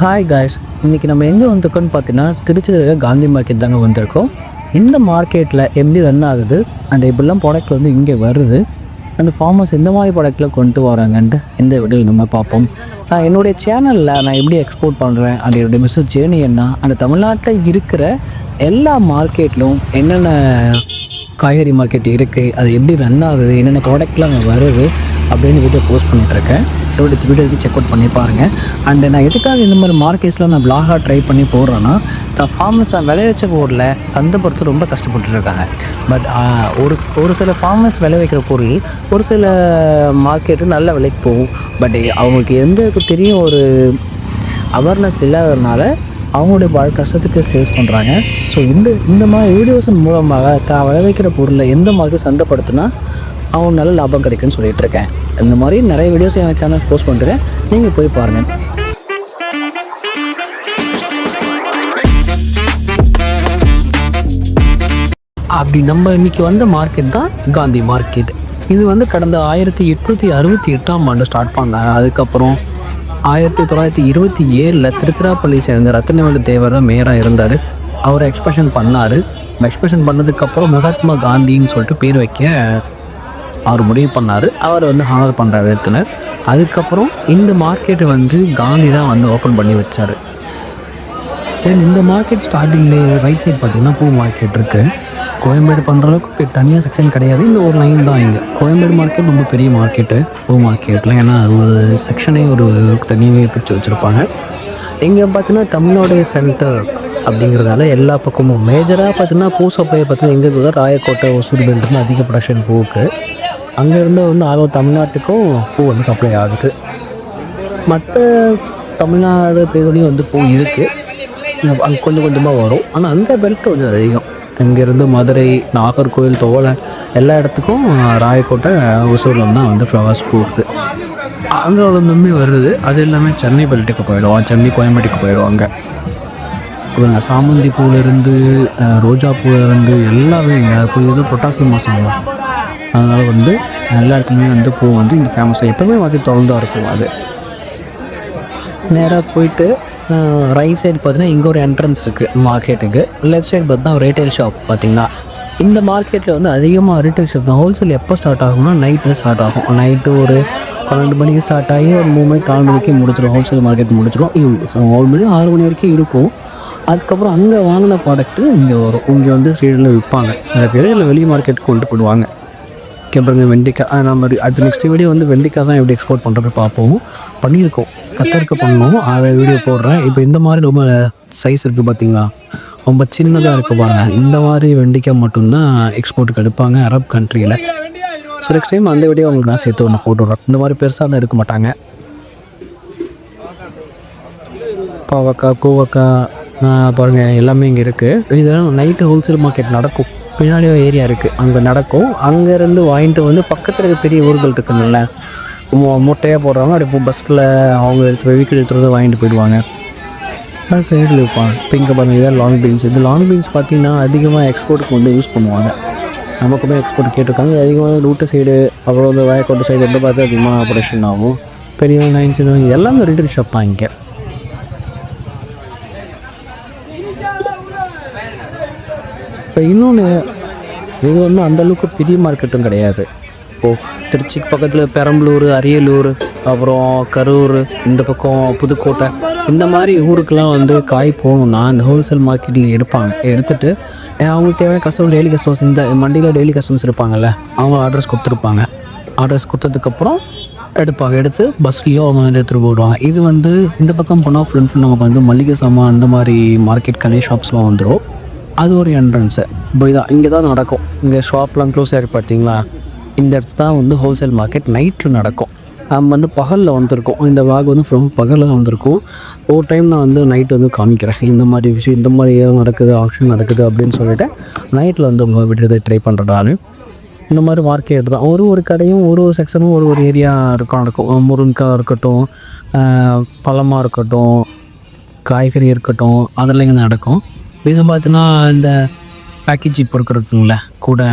Hi guys இன்றைக்கி நம்ம எங்கே வந்திருக்கோம்னு பார்த்தீங்கன்னா திருச்சியில் இருக்க காந்தி மார்க்கெட் தாங்க வந்திருக்கோம். இந்த மார்க்கெட்டில் எப்படி ரன் ஆகுது அண்ட் இப்படிலாம் ப்ராடக்ட் வந்து இங்கே வருது அந்த ஃபார்மர்ஸ் எந்த மாதிரி ப்ராடக்ட்டில் கொண்டு வராங்கன்ட்டு இந்த வீடியோ நம்ம பார்ப்போம். நான் என்னுடைய சேனலில் நான் எப்படி எக்ஸ்போர்ட் பண்ணுறேன் அண்ட் என்னுடைய மிஸ்ஸஸ் ஜேர்னி என்ன அந்த தமிழ்நாட்டில் இருக்கிற எல்லா மார்க்கெட்லும் என்னென்ன காய்கறி மார்க்கெட் இருக்குது அது எப்படி ரன் ஆகுது என்னென்ன ப்ராடக்ட்லாம் அங்கே வருது அப்படின்னு வீடியோ போஸ்ட் பண்ணிகிட்ருக்கேன் இதோட வீடியோ செக் அவுட் பண்ணி பாருங்கள் அண்ட் நான் எதுக்காக இந்த மாதிரி மார்க்கெட்ஸில் நான் பிளாகாக ட்ரை பண்ணி போடுறேன்னா தான் ஃபார்மர்ஸ் தான் விளைவிச்ச பொருளை சந்தைப்படுத்த ரொம்ப கஷ்டப்பட்டுருக்காங்க பட் ஒரு ஒரு சில ஃபார்மர்ஸ் விளைவிக்கிற பொருள் ஒரு சில மார்க்கெட்டு நல்ல விலைக்கு போகும். பட் அவங்களுக்கு எந்த தெரியும் ஒரு அவேர்னஸ் இல்லாததுனால அவங்களுடைய வாழ் கஷ்டத்துக்கு சேல்ஸ் பண்ணுறாங்க ஸோ இந்த இந்த மாதிரி வீடியோஸின் மூலமாக தான் விளைவிக்கிற பொருளை எந்த மாதிரி சந்தைப்படுத்தினா அவங்க நல்ல லாபம் கிடைக்குன்னு சொல்லிட்டு இருக்கேன் இந்த மாதிரி நிறைய வீடியோஸ் என் சேனல் போஸ்ட் பண்ணுறேன் நீங்கள் போய் பாருங்கள் அப்படி நம்ம இன்றைக்கி வந்த மார்க்கெட் தான் காந்தி மார்க்கெட் இது வந்து கடந்த ஆயிரத்தி எட்நூற்றி அறுபத்தி எட்டாம் ஆண்டு ஸ்டார்ட் பண்ணாங்க அதுக்கப்புறம் ஆயிரத்தி தொள்ளாயிரத்தி இருபத்தி ஏழில் திருச்சிராப்பள்ளி சேர்ந்த ரத்னவேலு தேவர் தான் மேயராக இருந்தார். அவர் எக்ஸ்பிரஷன் பண்ணார். எக்ஸ்பிரஷன் பண்ணதுக்கப்புறம் மகாத்மா காந்தின்னு சொல்லிட்டு பேர் வைக்க அவர் முடிவு பண்ணார். அவர் வந்து ஹானர் பண்ணுற விதத்தினர். அதுக்கப்புறம் இந்த மார்க்கெட்டை வந்து காந்தி தான் வந்து ஓப்பன் பண்ணி வச்சார். தென் இந்த மார்க்கெட் ஸ்டார்டிங்லே ரைட் சைட் பார்த்திங்கன்னா பூ மார்க்கெட் இருக்குது கோயம்பேடு பண்ணுற அளவுக்கு தனியாக செக்ஷன் கிடையாது. இந்த ஒரு லைன் தான் இங்கே. கோயம்பேடு மார்க்கெட் ரொம்ப பெரிய மார்க்கெட்டு பூ மார்க்கெட்டில் ஏன்னா ஒரு செக்ஷனே ஒரு தனியாகவே பிரித்து வச்சுருப்பாங்க. இங்கே பார்த்தீங்கன்னா தமிழ்நாடு சென்டர் அப்படிங்கிறதால எல்லா பக்கமும். மேஜராக பார்த்தீங்கன்னா பூ சப்ளை பார்த்தீங்கன்னா எங்கே இருந்தால் ராயக்கோட்டை ஒசூர் பெல்ட்னு அதிக ப்ரொடக்ஷன் பூவுக்கு. அங்கேருந்து வந்து ஆரோ தமிழ்நாட்டுக்கும் பூ வந்து சப்ளை ஆகுது. மற்ற தமிழ்நாடு பேருலேயும் வந்து பூ இருக்குது அங்கே கொஞ்சம் கொஞ்சமாக வரும். ஆனால் அங்கே பெல்ட் கொஞ்சம் அதிகம். இங்கேருந்து மதுரை நாகர்கோவில் தோலை எல்லா இடத்துக்கும் ராயக்கோட்டை ஒசூரில் தான் வந்து ஃப்ளவர்ஸ் போகுது ஆந்திராவிலேருந்துமே வருது. அது எல்லாமே சென்னை பெல்ட்டுக்கு போயிடுவோம். சென்னை கோயம்பேட்டுக்கு போயிடுவாங்க அப்புறம் சாமந்தி பூவிலேருந்து ரோஜா பூவிலேருந்து எல்லாமே இங்கே. புது இது புரட்டாசி மாதம் அதனால் வந்து எல்லா இடத்துலையுமே வந்து பூ வந்து இங்கே ஃபேமஸாக எப்போவுமே வந்து திறந்தா இருக்கும் அது. நேராக போயிட்டு ரைட் சைடு பார்த்தீங்கன்னா இங்கே ஒரு என்ட்ரன்ஸ் இருக்குது மார்க்கெட்டுக்கு லெஃப்ட் சைடு பார்த்தீங்கன்னா ரீட்டைல் ஷாப் பார்த்தீங்கன்னா இந்த மார்க்கெட்டில் வந்து அதிகமாக ரீட்டைல் ஷாப் தான். ஹோல்சேல் எப்போ ஸ்டார்ட் ஆகும்னா நைட்டு ஸ்டார்ட் ஆகும். நைட்டு ஒரு பன்னெண்டு மணிக்கு ஸ்டார்ட் ஆகி ஒரு மூணு மணிக்கு நாலு மணிக்கு முடிச்சிடும் ஹோல்சேல் மார்க்கெட் முடிச்சிடும் ஏழு மணி ஆறு மணி வரைக்கும் இருக்கும். அதுக்கப்புறம் அங்கே வாங்கின ப்ராடக்ட்டு இங்கே வரும். இங்கே வந்து சீடில் விற்பாங்க சில பேர் இல்லை வெளி மார்க்கெட் கொண்டு போடுவாங்க அப்புறம் வெண்டைக்காய் வெண்டிக்காய் நம்ம அடுத்த நெக்ஸ்ட் வீடியோ வந்து வெண்டிக்காய் தான் எப்படி எக்ஸ்போர்ட் பண்ணுறது பார்ப்போம். பண்ணியிருக்கோம். கத்தரிக்க பண்ணோம். அதை வீடியோ போடுறேன். இப்போ இந்த மாதிரி ரொம்ப சைஸ் இருக்குது பார்த்தீங்களா ரொம்ப சின்னதாக இருக்குது பாருங்கள் இந்த மாதிரி வெண்டிக்காய் மட்டும்தான் எக்ஸ்போர்ட்டுக்கு எடுப்பாங்க அரப் கண்ட்ரியில் ஸோ நெக்ஸ்ட் டைம் அந்த வீடியோ அவங்களுக்கு நான் சேர்த்து ஒன்று போட்டுடுறேன் இந்த மாதிரி பெருசாக தான் இருக்க மாட்டாங்க. பாவக்காய் கோவக்காய் பாருங்கள் எல்லாமே இங்கே இருக்குது இதெல்லாம் நைட்டு ஹோல்சேல் மார்க்கெட் நடக்கும். பின்னாடி ஒரு ஏரியா இருக்குது அங்கே நடக்கும். அங்கேருந்து வாங்கிட்டு வந்து பக்கத்தில் இருக்க பெரிய ஊர்கள் இருக்குதுல்ல மூட்டையாக போடுறவங்க அப்படியே பஸ்ஸில் அவங்க எடுத்து வெஹிக்கிள் எடுத்துகிட்டு வாங்கிட்டு போயிடுவாங்க. சைடில் இருப்பாங்க. இப்போ இங்கே இதான் லாங் பீன்ஸ் இந்த லாங் பீன்ஸ் பார்த்திங்கன்னா அதிகமாக எக்ஸ்போர்ட்டுக்கு வந்து யூஸ் பண்ணுவாங்க. நமக்குமே எக்ஸ்போர்ட் கேட்டிருக்காங்க. அதிகமாக ரூட்டு சைடு அப்புறம் வந்து வயக்கோட்டை சைடு வந்து பார்த்து அதிகமாக ஆப்ரேஷன் ஆகும். பெரியவங்க வெங்காயம் எல்லாமே ரிட்டர்ன் ஷாப் தான் இங்கே. இப்போ இன்னொன்று இது வந்து அந்தளவுக்கு பெரிய மார்க்கெட்டும் கிடையாது. இப்போது திருச்சிக்கு பக்கத்தில் பெரம்பலூர் அரியலூர் அப்புறம் கரூர் இந்த பக்கம் புதுக்கோட்டை இந்த மாதிரி ஊருக்கெலாம் வந்து காய் போகணுன்னா இந்த ஹோல்சேல் மார்க்கெட்டில் எடுப்பாங்க. எடுத்துகிட்டு அவங்களுக்கு தேவையான கஸ்டமர் டெய்லி கஸ்டமர்ஸ் இந்த மண்டியில் டெய்லி கஸ்டமர்ஸ் இருப்பாங்கல்ல அவங்க அட்ரஸ் கொடுத்துருப்பாங்க. அட்ரஸ் கொடுத்ததுக்கப்புறம் எடுப்பாங்க. எடுத்து பஸ்லேயோ அவங்க வந்து எடுத்துகிட்டு போயிடுவாங்க. இது வந்து இந்த பக்கம் போனால் ஃபுல் அண்ட் ஃபுல் நமக்கு வந்து மளிகை சாமான் அந்த மாதிரி மார்க்கெட் கனே ஷாப்ஸ்லாம் வந்துடும் அது ஒரு என்ட்ரன்ஸு இப்போ இதான் இங்கே தான் நடக்கும். இங்கே ஷாப்லாம் க்ளோஸ் ஆகி பார்த்தீங்களா? இந்த இடத்துல தான் வந்து ஹோல்சேல் மார்க்கெட் நைட்டில் நடக்கும். நம்ம வந்து பகலில் வந்திருக்கோம். இந்த வாக் வந்து ஃப்ரம் பகலில் தான் வந்திருக்கும். ஒரு டைம் நான் வந்து நைட் வந்து காமிக்கிறேன். இந்த மாதிரி விஷயம் இந்த மாதிரி நடக்குது ஆப்ஷன் நடக்குது அப்படின்னு சொல்லிட்டு நைட்டில் வந்து உங்கள் விடுறதை ட்ரை பண்ணுறதாலும் இந்த மாதிரி மார்க்கெட் தான். ஒரு ஒரு கடையும் ஒரு ஒரு செக்ஷனும் ஒரு ஒரு ஏரியா இருக்கும் நடக்கும். முருங்காய் இருக்கட்டும் பழமாக இருக்கட்டும் காய்கறி இருக்கட்டும் அதெல்லாம் இங்கே நடக்கும். இது பார்த்தீங்கன்னா இந்த பேக்கேஜ் இப்போ இருக்கிறதுங்கள கூடை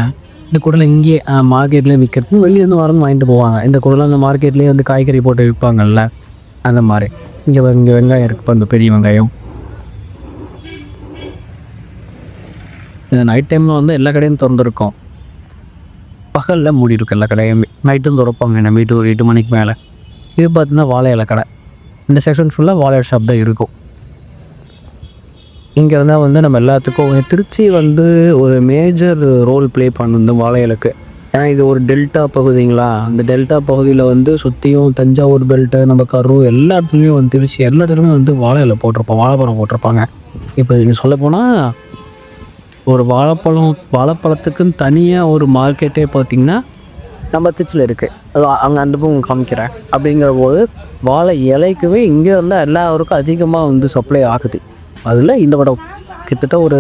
இந்த கூடலாம் இங்கேயே மார்க்கெட்லேயே விற்கிறது வெளியே இருந்து வரணும் வாங்கிட்டு போவாங்க. இந்த கூடலாம் அந்த மார்க்கெட்லேயே வந்து காய்கறி போட்டு விற்பாங்கல்ல அந்த மாதிரி. இங்கே இங்கே வெங்காயம் இருக்குது இப்போ இந்த பெரிய வெங்காயம். இந்த நைட் டைமில் வந்து எல்லா கடையும் திறந்துருக்கும். பகலில் மூடி இருக்கும் எல்லா கடையுமே. நைட்டும் திறப்பாங்க நம்ம வீட்டு ஒரு எட்டு மணிக்கு மேலே. இது பார்த்தீங்கன்னா வாழை இலை கடை. இந்த செக்ஷன் ஃபுல்லாக வாழை இலை ஷாப் தான் இருக்கும். இங்கே இருந்தால் வந்து நம்ம எல்லாத்துக்கும் திருச்சி வந்து ஒரு மேஜர் ரோல் ப்ளே பண்ணுது வாழை ஏன்னா இது ஒரு டெல்டா பகுதிங்களா? அந்த டெல்டா பகுதியில் வந்து சுற்றியும் தஞ்சாவூர் பெல்ட்டு நம்ம கரூர் எல்லா இடத்துலையும் வந்து திருச்சி எல்லா இடத்துலையுமே வந்து வாழை இலை போட்டிருப்போம் வாழைப்பழம் போட்டிருப்பாங்க. இப்போ நீங்கள் சொல்லப்போனால் ஒரு வாழைப்பழம் வாழைப்பழத்துக்குன்னு தனியாக ஒரு மார்க்கெட்டே பார்த்தீங்கன்னா நம்ம திருச்சியில் இருக்குது அது அங்கே அந்த பக்கம் காமிக்கிறேன். அப்படிங்கிற போது வாழை இலைக்குமே இங்கே இருந்தால் எல்லாருக்கும் அதிகமாக வந்து சப்ளை ஆகுது. அதில் இந்த படம் கிட்டத்தட்ட ஒரு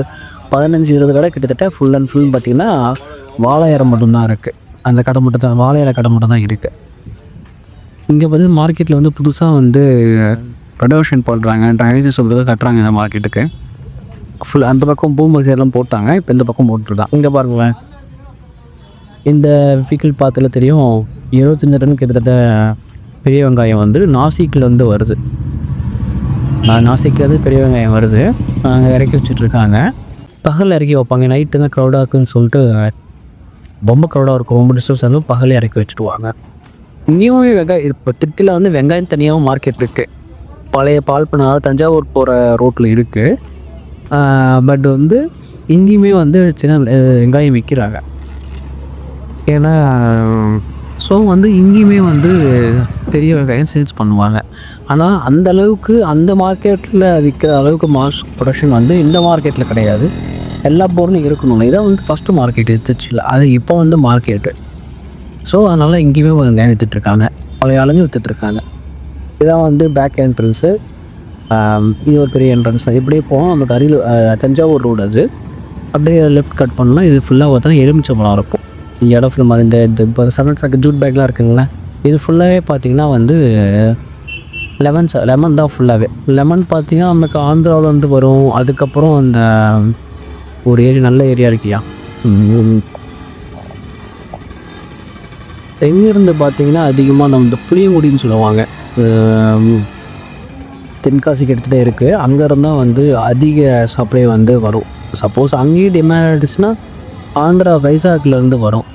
பதினஞ்சு இருபது கடை கிட்டத்தட்ட ஃபுல் அண்ட் ஃபுல் பார்த்திங்கன்னா வாழை மட்டும்தான் இருக்குது அந்த கடை மட்டும் தான் வாழை கடை மட்டும் தான் இருக்குது இங்கே வந்து மார்க்கெட்டில் வந்து புதுசாக வந்து uh, ப்ரொடக்ஷன் பண்ணுறாங்க ட்ரைனேஜ் சொல்கிறது கட்டுறாங்க இந்த மார்க்கெட்டுக்கு ஃபுல் அந்த பக்கம் பூமசேரெலாம் போட்டாங்க இப்போ இந்த பக்கம் போட்டுருதான் இங்கே பாருங்களேன். இந்த வெஹிக்கிள் பார்த்துல தெரியும் இருபத்தஞ்சு டன் கிட்டத்தட்ட பெரிய வெங்காயம் வந்து நாசிக்கில் வந்து வருது. நான் நாசிக்கிறது பெரிய வெங்காயம் வருது. அங்கே இறக்கி வச்சுட்ருக்காங்க. பகலில் இறக்கி வைப்பாங்க. நைட்டு தான் க்ரௌடாக இருக்குன்னு சொல்லிட்டு ரொம்ப க்ரௌடாக இருக்கும். ரொம்ப டிஸ்டன்ஸ் வந்து பகலில் இறக்கி வச்சுடுவாங்க. இங்கேயுமே வெங்காயம் இப்போ திருச்சியில் வந்து வெங்காயம் தனியாகவும் மார்க்கெட் இருக்குது பழைய பால் பண்ண அதாவது தஞ்சாவூர் போகிற ரோட்டில் இருக்குது பட் வந்து இங்கேயுமே வந்து சின்ன வெங்காயம் விற்கிறாங்க ஏன்னா ஸோ வந்து இங்கேயுமே வந்து பெரிய வெங்காயம் சேல்ஸ் பண்ணுவாங்க. ஆனால் அந்த அளவுக்கு அந்த மார்க்கெட்டில் விற்கிற அளவுக்கு மாஸ் ப்ரொடக்ஷன் வந்து இந்த மார்க்கெட்டில் கிடையாது. எல்லா பொருளும் இருக்கணும். இதான் வந்து ஃபஸ்ட்டு மார்க்கெட் திருச்சியில் அது இப்போ வந்து மார்க்கெட்டு ஸோ அதனால் இங்கேயுமே வெங்காயம் விற்றுட்ருக்காங்க பழைய ஆளுங்க விற்றுட்ருக்காங்க இதான் வந்து பேக் என்ட்ரன்ஸு இது ஒரு பெரிய என்ட்ரன்ஸ் தான் இப்படியே போவோம் நமக்கு அரியலூர் தஞ்சாவூர் ரோடு அது. அப்படியே லெஃப்ட் கட் பண்ணால் இது ஃபுல்லாக பார்த்தோன்னா எலுமிச்சம்பழம் இருக்கும் இடம் ஃபுல்லாக இந்த இந்த இப்போ செவன் சாக்கு ஜூட் பேக்லாம் இருக்குங்களா இது ஃபுல்லாகவே பார்த்தீங்கன்னா வந்து லெமன் லெமன் தான் ஃபுல்லாகவே லெமன் பார்த்தீங்கன்னா நமக்கு ஆந்திராவில் வந்து வரும். அதுக்கப்புறம் அந்த ஒரு ஏரியா நல்ல ஏரியா இருக்கியா. எங்கேருந்து பார்த்தீங்கன்னா அதிகமாக நம்ம இந்த புளியங்குடின்னு சொல்லுவாங்க. அஹ் தென்காசிக்கு எடுத்துகிட்டே இருக்குது அங்கேருந்து தான் வந்து அதிக சப்ளை வந்து வரும். சப்போஸ் அங்கேயும் டிமாண்ட் ஆகிடுச்சுன்னா ஆந்திரா வைசாக்லேருந்து வரும்.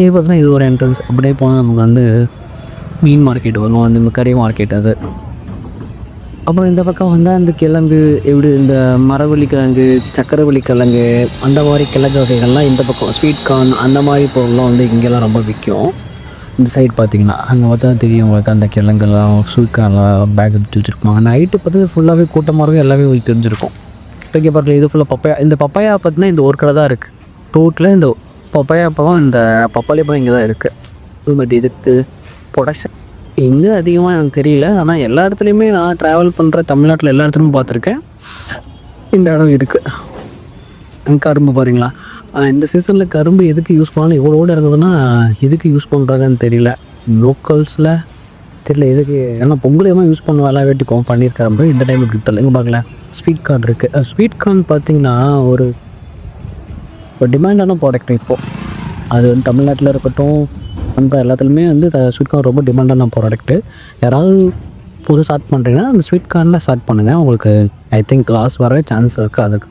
இது பார்த்தீங்கன்னா இது ஒரு என்ட்ரன்ஸ் அப்படியே போனால் நமக்கு வந்து மீன் மார்க்கெட் வரும். அந்த கறி மார்க்கெட் அது. அப்புறம் இந்த பக்கம் வந்தால் இந்த கிழங்கு எப்படி இந்த மரவள்ளி கிழங்கு சக்கரவள்ளி கிழங்கு அந்த மாதிரி கிழங்கு வகைகள்லாம் இந்த பக்கம் ஸ்வீட் கார்ன் அந்த மாதிரி பொருள்லாம் வந்து இங்கெல்லாம் ரொம்ப விற்கும். இந்த சைட் பார்த்தீங்கன்னா அங்கே பார்த்தா தெரியும் உங்களுக்கு அந்த கிழங்குலாம் ஸ்வீட் கார்ன்லாம் பேக் எடுத்து வச்சுருப்பாங்க. நைட்டு பார்த்து ஃபுல்லாகவே கூட்டமாக இருக்கும் எல்லாமே உங்களுக்கு தெரிஞ்சிருக்கும். இங்கே பாருங்க இது ஃபுல்லாக பப்பையா இந்த பப்பையா பார்த்தீங்கன்னா இந்த ஒரு கடை தான் இருக்குது டோட்டலாக இந்த பப்பையா பழம் இந்த பப்பாளி பழம் இங்கே தான் இருக்குது பட் இதுக்கு ப்ரொடக்ஷன் எங்கே அதிகமாக எனக்கு தெரியல ஆனால் எல்லா இடத்துலையுமே நான் ட்ராவல் பண்ணுற தமிழ்நாட்டில் எல்லா இடத்துலையும் பார்த்துருக்கேன். இந்த இடம் இருக்குது கரும்பு பாருங்களா. இந்த சீசனில் கரும்பு எதுக்கு யூஸ் பண்ணாலும் எவ்வளோ இருக்குதுன்னா எதுக்கு யூஸ் பண்ணுறாங்கன்னு தெரியல. லோக்கல்ஸில் தெரியல எதுக்கு? ஏன்னா பொங்கலையுமா யூஸ் பண்ணுவாளா வேலை வேட்டிக்கும் பண்ணியிருக்காரு. இந்த டைம் இப்படி தெரியல இங்கே பார்க்கல ஸ்வீட் கார்ன் இருக்குது ஸ்வீட் கார்ன் பார்த்தீங்கன்னா ஒரு ஒரு டிமாண்டான ப்ராடக்ட் இப்போது அது வந்து தமிழ்நாட்டில் இருக்கட்டும் நம்ம எல்லாத்துலேயுமே வந்து ஸ்வீட் கார்ன் ரொம்ப டிமாண்டான ப்ராடக்ட்டு யாராவது புது ஸ்டார்ட் பண்ணுறீங்கன்னா அந்த ஸ்வீட் கார்னில் ஸ்டார்ட் பண்ணுங்கள் உங்களுக்கு ஐ திங்க் லாஸ் வரவே சான்ஸ் இருக்குது அதுக்கு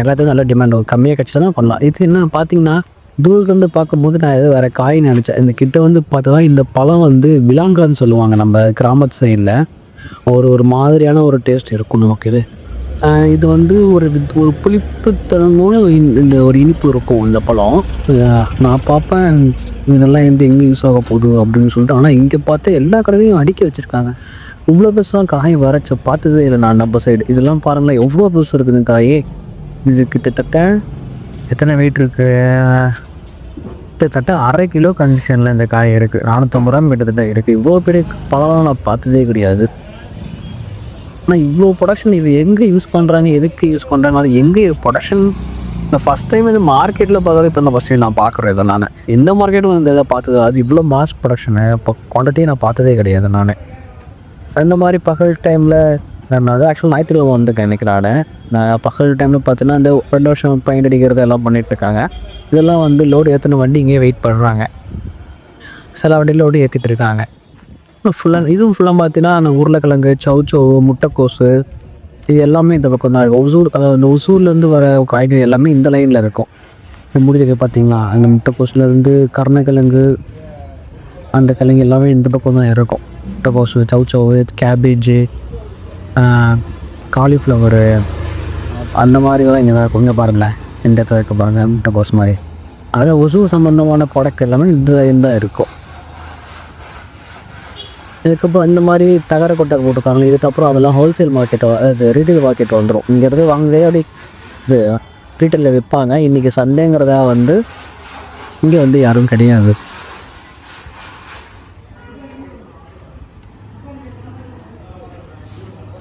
எல்லாத்துக்கும் நல்ல டிமாண்ட் வரும். கம்மியாக கிடச்சா பண்ணலாம். இது என்ன பார்த்தீங்கன்னா தூரத்துலேருந்து பார்க்கும்போது நான் ஏதோ வேறு காய் நினச்சேன். இந்த கிட்ட வந்து பார்த்தா இந்த பழம் வந்து விலாங்கான்னு சொல்லுவாங்க நம்ம கிராமத்து சைடில். ஒரு ஒரு மாதிரியான ஒரு டேஸ்ட் இருக்கும் நமக்கு இது. இது வந்து ஒரு வித்- ஒரு புளிப்புத்தனமோட இந்த- இந்த ஒரு இனிப்பு இருக்கும் இந்த பழம். நான் பார்ப்பேன். இதெல்லாம் எந்த எங்கே யூஸ் ஆக போகுது அப்படின்னு சொல்லிட்டு. ஆனால் இங்கே பார்த்து எல்லா கடையிலையும் அடுக்கி வச்சுருக்காங்க. இவ்வளோ பெருசாக காய் வரைச்ச பார்த்ததே இல்லை நான் நம்ம சைடு இதெல்லாம் பாருங்களேன். எவ்வளோ பெருசு இருக்குது காய். இது கிட்டத்தட்ட எத்தனை வெயிட் இருக்குது கிட்டத்தட்ட அரை கிலோ கண்டிஷனில் இந்த காய் இருக்குது நானூற்றம்பது ரூபா கிட்டத்தட்ட இருக்குது இவ்வளோ பெரிய பழம் நான் பார்த்ததே கிடையாது. ஆனால் இவ்வளோ ப்ரொடக்ஷன் இது எங்கே யூஸ் பண்ணுறாங்க எதுக்கு யூஸ் பண்ணுறாங்க அது எங்கே ப்ரொடக்ஷன் நான் ஃபஸ்ட் டைம் இது மார்க்கெட்டில் பார்த்தாலும் இப்போ தான் ஃபஸ்ட் டைம் நான் பார்க்குறேன் இதை நான். எந்த மார்க்கெட்டும் இந்த இதை பார்த்தது? அது இவ்வளோ மாஸ் ப்ரொடக்ஷனு இப்போ குவான்டிட்டியை நான் பார்த்ததே கிடையாது நான். அந்த மாதிரி பகல் டைமில் நான் அது ஆக்சுவலாக ஞாயிற்றுக்கிழமை வந்துருக்கேன் இன்றைக்கி நான். நான் பகல் டைமில் பார்த்தீங்கன்னா இந்த ரெண்டு வருஷம் பெயிண்ட் அடிக்கிறது எல்லாம் பண்ணிகிட்ருக்காங்க இருக்காங்க. இதெல்லாம் வந்து லோடு ஏற்றின வண்டி இங்கேயே வெயிட் பண்ணுறாங்க சில வண்டியில் லோடு ஏற்றிட்டு இருக்காங்க. ஃபுல்லாக இதுவும் ஃபுல்லாக பார்த்தீங்கன்னா அந்த உருளைக்கிழங்கு சவுச்சோ முட்டைக்கோசு இது எல்லாமே இந்த பக்கம் தான் இருக்கும். ஒசூர் அதாவது இந்த ஒசூர்லேருந்து வர காய்கறி எல்லாமே இந்த லைனில் இருக்கும். இந்த முடிஞ்சது பார்த்தீங்களா அந்த முட்டைக்கோசுலேருந்து கருணக்கிழங்கு அந்த கிழங்கு எல்லாமே இந்த பக்கம் தான் இருக்கும். முட்டைக்கோசு சவுச்சோவு கேபேஜு காலிஃப்ளவரு அந்த மாதிரி தான் இங்கே தான் இருக்கும். இங்கே பாருங்களேன். இந்த இடத்துல இருக்க பாருங்கள் முட்டைக்கோஸ் மாதிரி. அதில் ஒசு சம்மந்தமான ப்ராடக்ட் எல்லாமே இந்த தான் இருக்கும். இதுக்கப்புறம் இந்த மாதிரி தகர கொட்டை போட்டிருக்காங்க இதுக்கப்புறம் அதெல்லாம் ஹோல்சேல் மார்க்கெட் அது ரீட்டைல் மார்க்கெட் வந்துடும் இங்கேருந்து வாங்கவே அப்படி இது ரீட்டைலில் விற்பாங்க. இன்றைக்கி சண்டேங்கிறதா வந்து இங்கே வந்து யாரும் கிடையாது.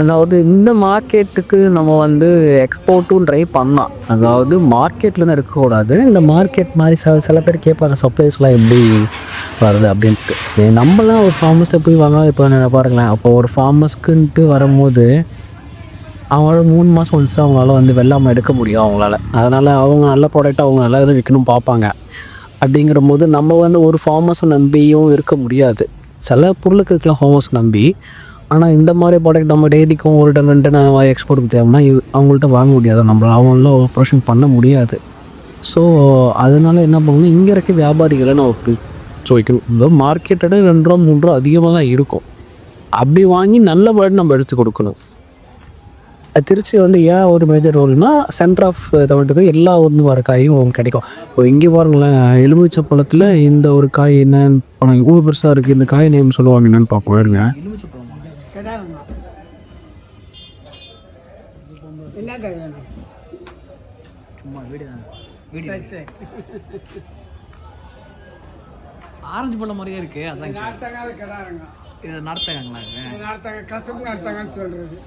அதாவது இந்த மார்க்கெட்டுக்கு நம்ம வந்து எக்ஸ்போர்ட்டும் ட்ரை பண்ணலாம். அதாவது மார்க்கெட்டில் தான் இருக்கக்கூடாது இந்த மார்க்கெட் மாதிரி சில சில பேர் கேட்பாங்க சப்ளைஸ்லாம் எப்படி வருது? அப்படின்ட்டு. நம்மலாம் ஒரு ஃபார்மர்ஸ்ட்டை போய் வாங்க இப்போ நான் பாருங்களேன் அப்போ ஒரு ஃபார்மர்ஸ்க்குன்ட்டு வரும்போது அவங்களால மூணு மாதம் ஒன்ஸ் அவங்களால வந்து வெள்ளாமல் எடுக்க முடியும் அவங்களால. அதனால் அவங்க நல்ல ப்ராடக்டாக அவங்க நல்லா இது விற்கணும் பார்ப்பாங்க. அப்படிங்கிற போது நம்ம வந்து ஒரு ஃபார்மர்ஸை நம்பியும் இருக்க முடியாது. சில பொருளுக்கு இருக்கலாம் ஃபார்மர்ஸ் நம்பி. ஆனால் இந்த மாதிரி ப்ராடக்ட் நம்ம டெய்லிக்கும் ஒரு டன் ரெண்டு டன் எக்ஸ்போர்ட்டுக்கு தேவைன்னா இது அவங்கள்ட்ட வாங்க முடியாது. நம்மளால் அவங்களால ஆப்ரேஷன் பண்ண முடியாது. ஸோ அதனால் என்ன பண்ணணும் இங்கே இருக்க வியாபாரிகளை நமக்கு வைக்கணும் இந்த மார்க்கெட்டோட ரெண்டு ரூபா மூணு ரூபா அதிகமாக தான் இருக்கும். அப்படி வாங்கி நல்ல ப்ராடக்ட் நம்ம எடுத்து கொடுக்கணும். திருச்சி வந்து ஏன் ஒரு மேஜர் ரோல்னால் சென்டர் ஆஃப் தமிழ்நாட்டுக்கு எல்லா ஒன்று வர காயும் கிடைக்கும். இப்போ இங்கே பாருங்களேன் எலுமிச்சை பழத்தில் இந்த ஒரு காய் என்னன்னு இவ்வளோ பெருசாக இருக்குது இந்த காய் நேம் சொல்லுவாங்க என்னன்னு பார்ப்போம் என்ன காய் வேணும்? சும்மா வீடு சரி சரி. ஆரஞ்சு பழம் மாதிரியே இருக்கு அதான் நார்த்தங்க அது கிடாரங்க இது நடத்தாங்களா இது? நார்த்தங்க கசப்பு நார்த்தங்கன்னு சொல்றது.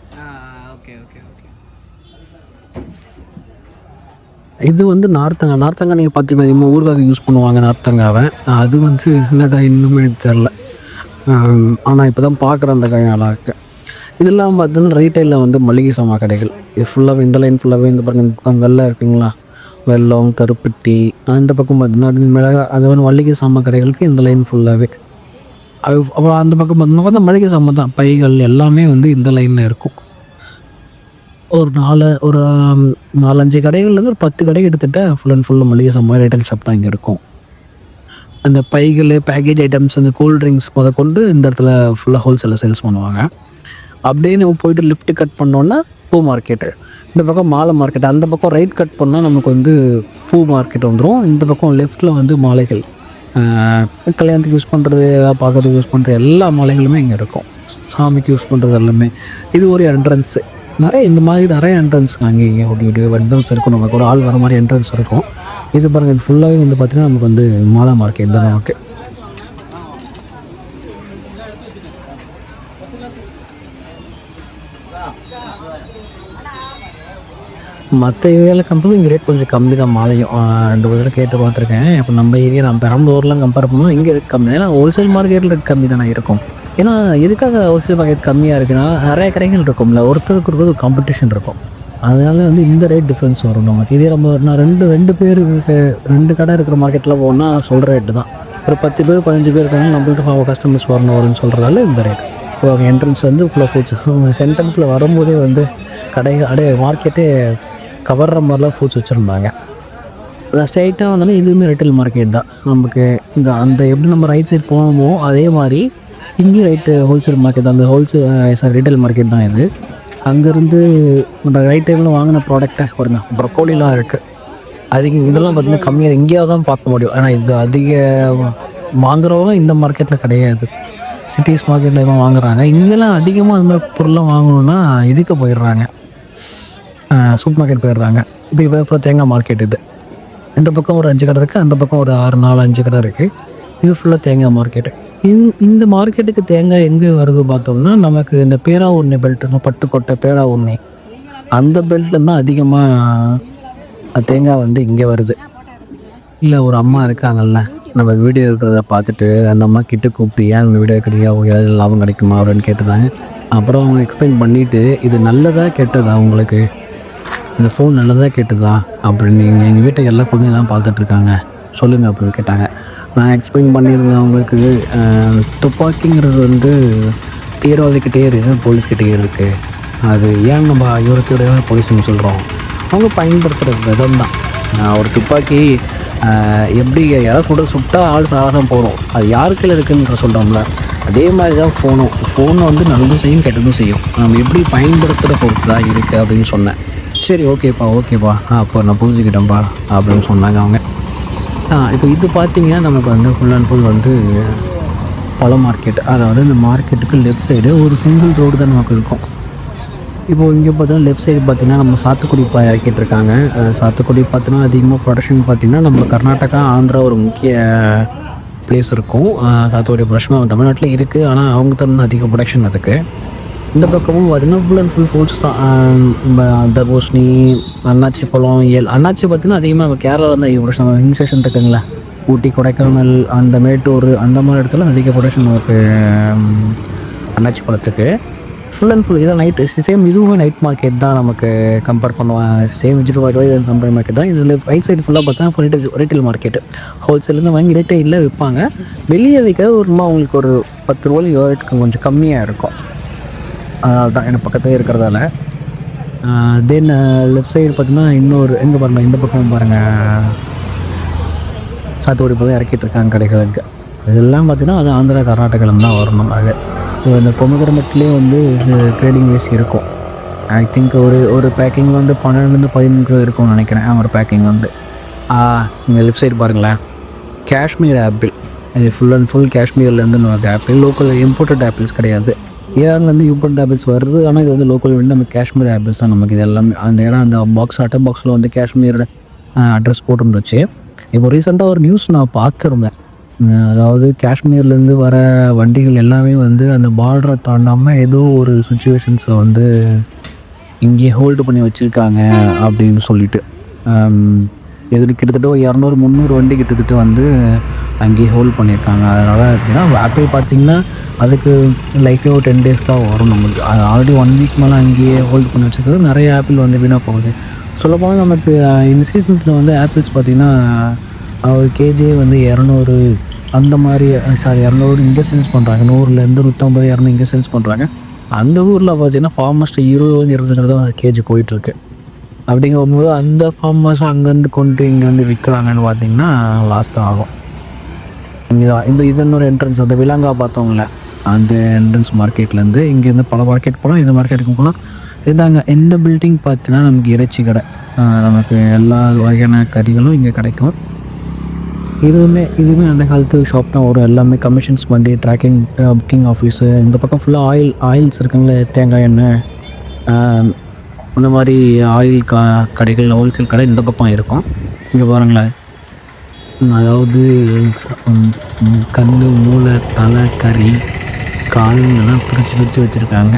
Okay okay okay. இது வந்து நார்த்தங்க நார்த்தங்க நீங்கள் பார்த்து அதிகமாக ஊறுகாய் யூஸ் பண்ணுவாங்க நார்த்தங்காவை. அது வந்து என்ன காய் இன்னுமே எனக்கு தெரில ஆனால் இப்போ தான் பார்க்குறேன் அந்த காய் நல்லா இருக்கு. இதெல்லாம் பார்த்தீங்கன்னா ரீட்டைலில் வந்து மளிகை சாமா கடைகள். இது ஃபுல்லாகவே இந்த லைன் ஃபுல்லாகவே இந்த பக்கம் இந்த இருக்குங்களா? வெள்ளம் கருப்பட்டி அந்த பக்கம் பார்த்தீங்கன்னா மிளகா அது வந்து மளிகை சாமா கடைகளுக்கு இந்த லைன் ஃபுல்லாகவே அது அப்புறம் அந்த பக்கம் பார்த்தீங்கன்னா பார்த்தா மளிகை சாமான் தான். பைகள் எல்லாமே வந்து இந்த லைனில் இருக்கும். ஒரு நாலு ஒரு நாலஞ்சு கடைகள்லேருந்து ஒரு பத்து கடை எடுத்துகிட்டு ஃபுல் அண்ட் ஃபுல்லு மளிகை சாமான் ரீட்டைல் ஷாப் தான் இங்கே இருக்கும். அந்த பைகள் பேக்கேஜ் ஐட்டம்ஸ் அந்த கூல் ட்ரிங்க்ஸ் முத இந்த இடத்துல ஃபுல்லாக ஹோல்சேலில் சேல்ஸ் பண்ணுவாங்க. அப்படியே நம்ம போயிட்டு லிஃப்ட் கட் பண்ணோன்னா பூ மார்க்கெட்டு இந்த பக்கம் மாலை மார்க்கெட் அந்த பக்கம் ரைட் கட் பண்ணால் நமக்கு வந்து பூ மார்க்கெட் வந்துடும் இந்த பக்கம் லெஃப்ட்டில் வந்து மாலைகள். கல்யாணத்துக்கு யூஸ் பண்ணுறது பார்க்கறதுக்கு யூஸ் பண்ணுற எல்லா மாலைகளுமே இங்கே இருக்கும். சாமிக்கு யூஸ் பண்ணுறது எல்லாமே. இது ஒரு என்ட்ரன்ஸு நிறைய இந்த மாதிரி நிறைய என்ட்ரன்ஸ் அங்கே இங்கே ஒரு ஒரு என்ட்ரன்ஸ் இருக்கும். நமக்கு ஒரு ஆள் வர மாதிரி என்ட்ரன்ஸ் இருக்கும். இது பாருங்கள் இது ஃபுல்லாகவே வந்து பார்த்திங்கன்னா நமக்கு வந்து மாலை மார்க்கெட் தான் நமக்கு. மற்ற ஏரியாவில் கம்பேர் இங்கே ரேட் கொஞ்சம் கம்மி தான் மாலையும் ரெண்டு பேரும் கேட்டு பார்த்துருக்கேன். இப்போ நம்ம ஏரியா நம்ம பெரம்பலூர்லாம் கம்பேர் பண்ணுவோம் இங்கே ரேட் கம்மி. ஏன்னா ஹோல்சேல் மார்க்கெட்டில் ரேட் கம்மி தானே இருக்கும். ஏன்னா எதுக்காக ஹோல்சேல் மார்க்கெட் கம்மியாக இருக்குன்னா நிறைய கடைகள் இருக்கும்ல. ஒருத்தருக்கு ஒரு காம்படிஷன் இருக்கும். அதனால வந்து இந்த ரேட் டிஃப்ரென்ஸ் வரும் நமக்கு இதே நம்ம நான் ரெண்டு ரெண்டு பேர் இருக்க ரெண்டு கடை இருக்கிற மார்க்கெட்டில் போனால் சொல்கிற ரேட்டு தான். ஒரு பத்து பேர் பதினஞ்சு பேர் இருக்காங்க நம்மள்ட்ட கஸ்டமர்ஸ் வரணும் வரும்னு சொல்கிறதால இந்த ரேட் இப்போ என்ட்ரன்ஸ் வந்து ஃபுல்லாக ஃபுட்ஸ் சென்ட்ரன்ஸில் வரும்போதே வந்து கடை அடைய மார்க்கெட்டே கவர்ற மாதிரிலாம் ஃப்ரூட்ஸ் வச்சுருந்தாங்க. ஸ்ட்ரைட்டாக வந்தாலும் எதுவுமே ரிட்டைல் மார்க்கெட் தான். நமக்கு இந்த அந்த எப்படி நம்ம ரைட் சைட் போனோமோ அதே மாதிரி இங்கேயும் ரைட்டு ஹோல்சேல் மார்க்கெட் அந்த ஹோல்சேல் சாரி ரீட்டைல் மார்க்கெட் தான் இது. அங்கேருந்து ரைட் டைமில் வாங்கின ப்ராடக்டாக பாருங்க ப்ரொக்கோலிலாம் இருக்குது அதிக இதெல்லாம் பார்த்தீங்கன்னா கம்மியாக எங்கேயாவது தான் பார்க்க முடியும். ஆனால் இது அதிக வாங்குறவங்க இந்த மார்க்கெட்டில் கிடையாது. சிட்டிஸ் மார்க்கெட்டில் இவன் வாங்குறாங்க. இங்கெல்லாம் அதிகமாக அந்த மாதிரி பொருள்லாம் வாங்கணுன்னா இதுக்கு போயிடுறாங்க. சூப்பர் மார்க்கெட் போயிடுறாங்க. இப்போ இப்போ ஃபுல்லாக தேங்காய் மார்க்கெட் இது. இந்த பக்கம் ஒரு அஞ்சு கடை இருக்குது அந்த பக்கம் ஒரு ஆறு நாலு அஞ்சு கடை இருக்குது இது ஃபுல்லாக தேங்காய் மார்க்கெட்டு இந் இந்த மார்க்கெட்டுக்கு தேங்காய் எங்கே வருது பார்த்தோம்னா நமக்கு இந்த பேரா உண்ணி பெல்ட்டுனா பட்டுக்கோட்டை பேரா உண்ணி அந்த பெல்ட்ல தான் அதிகமாக தேங்காய் வந்து இங்கே வருது. இல்லை ஒரு அம்மா இருக்காங்கல்ல நம்ம வீடியோ இருக்கிறத பார்த்துட்டு அந்த அம்மா கிட்ட கூப்பிட்டு ஏன் வீடியோ எடுக்கிறீங்க? அவங்க ஏதாவது லாபம் கிடைக்குமா? அப்படின்னு கேட்டுருந்தாங்க அப்புறம் அவங்க எக்ஸ்பிளைன் பண்ணிவிட்டு இது நல்லதாக கெட்டதா உங்களுக்கு? இந்த ஃபோன் நல்லதா கேட்டுதா? அப்படின்னு நீங்கள் எங்கள் வீட்டை எல்லா ஃபோனையும் தான் பார்த்துட்ருக்காங்க சொல்லுங்கள் அப்படின்னு கேட்டாங்க. நான் எக்ஸ்பிளைன் பண்ணியிருந்தேன் அவங்களுக்கு துப்பாக்கிங்கிறது வந்து தீவிரவாதிக்கிட்டே இருக்குது போலீஸ்கிட்டே இருக்குது அது ஏன் நம்ம அயோரத்தோட போலீஸ்னு சொல்கிறோம் அவங்க பயன்படுத்துகிற விதம் தான் ஒரு துப்பாக்கி எப்படி யாராவது சுட சுட்டா ஆள் சாதாரண போகிறோம் அது யாருக்கில் இருக்குன்ற சொல்கிறோம்ல அதே மாதிரி தான் ஃபோனும் ஃபோனை வந்து நல்லதும் செய்யும் கெட்டதும் செய்யும். நம்ம எப்படி பயன்படுத்துகிற பொறுத்து தான் இருக்குது அப்படின்னு சொன்னேன். சரி ஓகேப்பா ஓகேப்பா. அப்போ நான் புரிஞ்சுக்கிட்டேன்ப்பா அப்படின்னு சொன்னாங்க அவங்க. இப்போ இது பார்த்தீங்கன்னா நமக்கு வந்து ஃபுல் அண்ட் ஃபுல் வந்து பழ மார்க்கெட் அதாவது இந்த மார்க்கெட்டுக்கு லெஃப்ட் சைடு ஒரு சிங்கிள் ரோடு தான் நமக்கு இருக்கும். இப்போது இங்கே பார்த்தீங்கன்னா லெஃப்ட் சைடு பார்த்தீங்கன்னா நம்ம சாத்துக்குடி பா இறக்கிட்டு இருக்காங்க. சாத்துக்குடி பார்த்தீங்கன்னா அதிகமாக ப்ரொடக்ஷன் பார்த்தீங்கன்னா நம்ம கர்நாடகா ஆந்திரா ஒரு முக்கிய பிளேஸ் இருக்கும். சாத்துக்குடி ப்ரொடக்ஷன் தமிழ்நாட்டில் இருக்குது ஆனால் அவங்க தான் அதிக ப்ரொடக்ஷன் அதுக்கு. இந்த பக்கமும் பார்த்தீங்கன்னா ஃபுல் அண்ட் ஃபுல் ஃப்ரூட்ஸ் தான். அஹ் அண்ணாச்சி தர்பூசணி பழம் எல் அண்ணாச்சி பார்த்தீங்கன்னா அதிகமாக நம்ம கேரளாவில் தான் ப்ரொடக்ஷன் நம்ம ஹில் ஸ்டேஷன் இருக்குங்களா? ஊட்டி கொடைக்கானல் அந்த மேட்டூர் அந்த மாதிரி இடத்துல அதிக ப்ரொடக்ஷன் நமக்கு அண்ணாச்சி பழத்துக்கு. ஃபுல் அண்ட் ஃபுல் இதான் நைட் சேம் இதுவுமே நைட் மார்க்கெட் தான் நமக்கு கம்பேர் பண்ணுவாங்க. Same visit market compare market தான். இதில் ரைட் சைடு ஃபுல்லாக பார்த்தா ரீட்டைல் ரீட்டைல் மார்க்கெட் ஹோல்சேலேருந்து வாங்கி ரீட்டைலில் விற்பாங்க வெளியே விற்க ஒரு சும்மா உங்களுக்கு ஒரு பத்து ரூபாய் ரேட்டுக்கு கொஞ்சம் கம்மியாக இருக்கும். அதனால தான் எனக்கு பக்கத்தே இருக்கிறதால. தென் லெஃப்ட் சைடு பார்த்தீங்கன்னா இன்னொரு எங்கே பாருங்கள் இந்த பக்கம் பாருங்கள் சாத்துக்குடி பக்கம் இறக்கிட்டு இருக்காங்க கடைகளுக்கு இதெல்லாம் பார்த்தீங்கன்னா அது ஆந்திரா கர்நாடகாவில் தான் வரணும். அது இப்போ இந்த பொமகிரமட்லேயே வந்து ட்ரேடிங் வேஸ் இருக்கும். ஐ திங்க் ஒரு ஒரு பேக்கிங் வந்து பன்னெண்டுலேருந்து பதிமூணு கிலோ இருக்கும்னு நினைக்கிறேன். ஒரு பேக்கிங் வந்து. இங்கே லெஃப்ட் சைடு பாருங்களேன். காஷ்மீர் ஆப்பிள் இது ஃபுல் அண்ட் ஃபுல் காஷ்மீர்லேருந்து நமக்கு ஆப்பிள் லோக்கல் இம்போர்ட்டட் ஆப்பிள்ஸ் கிடையாது. ஈரான்லேருந்து இம்போர்ட் ஆப்பிள்ஸ் வருது. ஆனால் இது வந்து லோக்கல் வந்து நம்ம காஷ்மீர் ஆப்பிள்ஸ் தான். நமக்கு இது எல்லாமே அந்த இடம் அந்த பாக்ஸ் அட்டை பாக்ஸில் வந்து காஷ்மீர் அட்ரஸ் போட்டுருந்துச்சு. இப்போ ரீசெண்டாக ஒரு நியூஸ் நான் பார்த்துருந்தேன். அதாவது காஷ்மீர்லேருந்து வர வண்டிகள் எல்லாமே வந்து அந்த பார்டரை தாண்டாமல் ஏதோ ஒரு சுச்சுவேஷன்ஸை வந்து இங்கேயே ஹோல்டு பண்ணி வச்சுருக்காங்க அப்படின்னு சொல்லிட்டு. எதிர் கிட்டத்தட்ட ஒரு இரநூறு முந்நூறு வண்டி கிட்டத்தட்ட வந்து அங்கேயே ஹோல்ட் பண்ணியிருக்காங்க. அதனால் அப்படின்னா ஆப்பிள் பார்த்தீங்கன்னா அதுக்கு லைஃபே ஒரு டென் டேஸ் தான் வரும் நம்மளுக்கு அது ஆல்ரெடி ஒன் வீக் மேலே அங்கேயே ஹோல்ட் பண்ணி வச்சுருக்கிறது. நிறைய ஆப்பிள் வந்து வீணாக போகுது. சொல்லப்போனால் நமக்கு இந்த சீசன்ஸில் வந்து ஆப்பிள்ஸ் பார்த்திங்கன்னா ஒரு கேஜியே வந்து இரநூறு அந்த மாதிரி சாரி இரநூறு இங்கே சேல்ஸ் பண்ணுறாங்க நூறுலேருந்து நூற்றம்பது இரநூறு இங்கே சேல்ஸ் பண்ணுறாங்க அந்த ஊரில் பார்த்தீங்கன்னா ஃபார்மஸ்ட்டு இருபது இருபத்தஞ்சு ரூபா தான் கேஜி போயிட்டுருக்கு அப்படிங்கும்போது அந்த ஃபார்மர்ஸ் அங்கேருந்து கொண்டு இங்கே வந்து விற்கிறாங்கன்னு பார்த்தீங்கன்னா லாஸ்ட் தான் ஆகும். இங்கே தான் இந்த இது இன்னொரு என்ட்ரன்ஸ் அந்த விலங்கா பார்த்தோம்ல அந்த என்ட்ரன்ஸ் மார்க்கெட்லேருந்து இங்கேருந்து பல மார்க்கெட் போகலாம் இந்த மார்க்கெட்டுக்கு போகலாம் இதாங்க இந்த பில்டிங் பார்த்தீங்கன்னா நமக்கு இறைச்சி கடை. நமக்கு எல்லா வகையான கறிகளும் இங்கே கிடைக்கும். இதுவுமே இதுவுமே அந்த காலத்து ஷாப் தான். வரும் எல்லாமே கமிஷன்ஸ் பண்ணி ட்ராக்கிங் புக்கிங் ஆஃபீஸு இந்த பக்கம் ஃபுல்லாக ஆயில் ஆயில்ஸ் இருக்குங்களே தேங்காய் எண்ணெய் அந்த மாதிரி ஆயில் கா கடைகள் ஹோல்சேல் கடை இந்த பக்கம் இருக்கும். இங்கே பாருங்களேன். அதாவது கல் மூளை தலை கறி கால் எல்லாம் பிரித்து பிரித்து வச்சுருக்காங்க.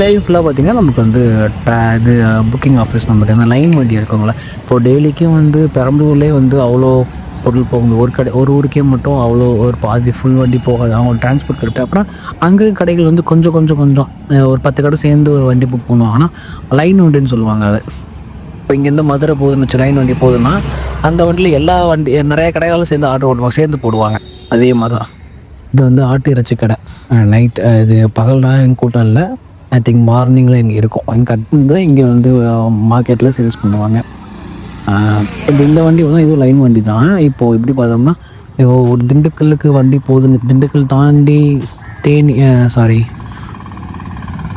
லைஃப் ஃபுல்லாக பார்த்தீங்கன்னா நமக்கு வந்து ட்ரா இது புக்கிங் ஆஃபீஸ் நம்மளுக்கு அந்த லைன் வண்டி இருக்கவங்கள இப்போ டெய்லிக்கும் வந்து பெரம்பலூர்லேயே வந்து அவ்வளோ பொருள் போகுது ஒரு கடை ஒரு ஊருக்கே மட்டும் அவ்வளோ ஒரு பாதி ஃபுல் வண்டி போகாது. அவங்க டிரான்ஸ்போர்ட் கரெக்டாக அப்புறம் அங்கே கடைகள் வந்து கொஞ்சம் கொஞ்சம் கொஞ்சம் ஒரு பத்து கடை சேர்ந்து ஒரு வண்டி புக் பண்ணுவாங்கன்னா ஆனால் லைன் வண்டின்னு சொல்லுவாங்க அதை. இப்போ இங்கேருந்து மதுரை போகுதுன்னு வச்சு லைன் வண்டி போகுதுன்னா அந்த வண்டியில் எல்லா வண்டி நிறைய கடைகளும் சேர்ந்து ஆர்டர் ஓட்டுவாங்க சேர்ந்து போடுவாங்க. அதே மாதிரி தான் இது வந்து ஆட்டு இறைச்சி கடை. நைட் இது பகல்னா எங்கள் கூட்டம் இல்லை. ஐ திங்க் மார்னிங்கில் இங்கே இருக்கும். இங்கே கட் தான் இங்கே வந்து மார்க்கெட்டில் சேல்ஸ் பண்ணுவாங்க. இப்போ இந்த வண்டி வந்து இதுவும் லைன் வண்டி தான். இப்போது எப்படி பார்த்தோம்னா இப்போ ஒரு திண்டுக்கல்லுக்கு வண்டி போகுதுன்னு திண்டுக்கல் தாண்டி தேனி சாரி